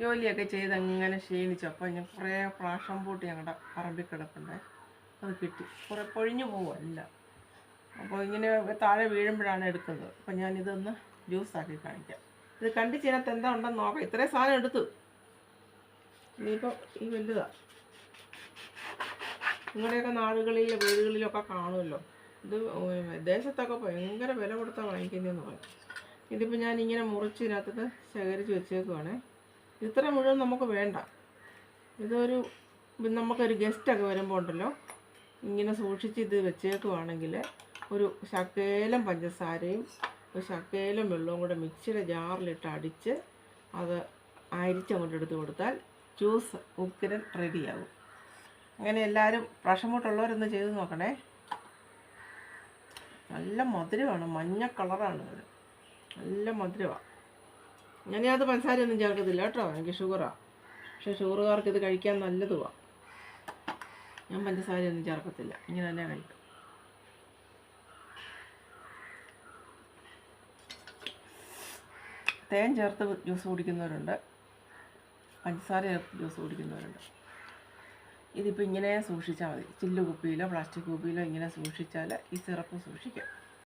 ജോലിയൊക്കെ ചെയ്ത് അങ്ങനെ ക്ഷീണിച്ചു. അപ്പോൾ ഞാൻ കുറേ പ്രാഷം പൂട്ടി ഞങ്ങളുടെ പറമ്പിൽ കിടപ്പുണ്ടേ. അത് കിട്ടി. കുറേ പൊഴിഞ്ഞു പോവല്ല അപ്പോൾ ഇങ്ങനെ താഴെ വീഴുമ്പോഴാണ് എടുക്കുന്നത്. അപ്പോൾ ഞാനിതൊന്ന് ജ്യൂസാക്കി കാണിക്കാം. ഇത് കണ്ടിച്ചിനകത്ത് എന്താ ഉണ്ടെന്ന് നോക്കാം. ഇത്രയും സാധനം എടുത്തു. ഇനിയിപ്പോൾ ഈ വലുതാ. നിങ്ങളുടെയൊക്കെ നാടുകളിൽ വീടുകളിലൊക്കെ കാണുമല്ലോ. ഇത് ദേശത്തൊക്കെ ഭയങ്കര വില കൊടുത്താൽ വാങ്ങിക്കുന്നതെന്ന് പറയും ഇതിപ്പോൾ ഞാൻ ഇങ്ങനെ മുറിച്ച് ഇതിനകത്ത് ശേഖരിച്ച് വെച്ചേക്കുവാണേ. ഇത്ര മുഴുവൻ നമുക്ക് വേണ്ട. ഇതൊരു നമുക്കൊരു ഗസ്റ്റൊക്കെ വരുമ്പോൾ ഉണ്ടല്ലോ. ഇങ്ങനെ സൂക്ഷിച്ച് ഇത് വെച്ചേക്കുവാണെങ്കിൽ ഒരു ശക്കേലം പഞ്ചസാരയും ഒരു ശക്കേലം വെള്ളവും കൂടെ മിക്സിയുടെ ജാറിലിട്ട് അടിച്ച് അത് അരിച്ചങ്ങോട്ട് എടുത്ത് കൊടുത്താൽ ജ്യൂസ് ഉക്കിരൻ റെഡിയാകും അങ്ങനെ എല്ലാവരും പ്രഷമുട്ടുള്ളവരൊന്ന് ചെയ്ത് നോക്കണേ. നല്ല മധുരമാണ്. മഞ്ഞ കളറാണ് അത്. നല്ല മധുരമാണ് ഞാനത് പഞ്ചസാരയൊന്നും ചേർക്കത്തില്ല കേട്ടോ. എനിക്ക് ഷുഗറാണ് പക്ഷേ ഷുഗറുകാർക്ക് ഇത് കഴിക്കാൻ നല്ലതുമാണ് ഞാൻ പഞ്ചസാരയൊന്നും ചേർക്കത്തില്ല. ഇങ്ങനെ തന്നെ കഴിക്കും. തേൻ ചേർത്ത് ജ്യൂസ് കുടിക്കുന്നവരുണ്ട്. പഞ്ചസാര ചേർത്ത് ജ്യൂസ് കുടിക്കുന്നവരുണ്ട്. ഇതിപ്പോൾ ഇങ്ങനെ സൂക്ഷിച്ചാൽ മതി. ചില്ല് കുപ്പിയിലോ പ്ലാസ്റ്റിക് കുപ്പിയിലോ ഇങ്ങനെ സൂക്ഷിച്ചാൽ ഈ സിറപ്പ് സൂക്ഷിക്കാം.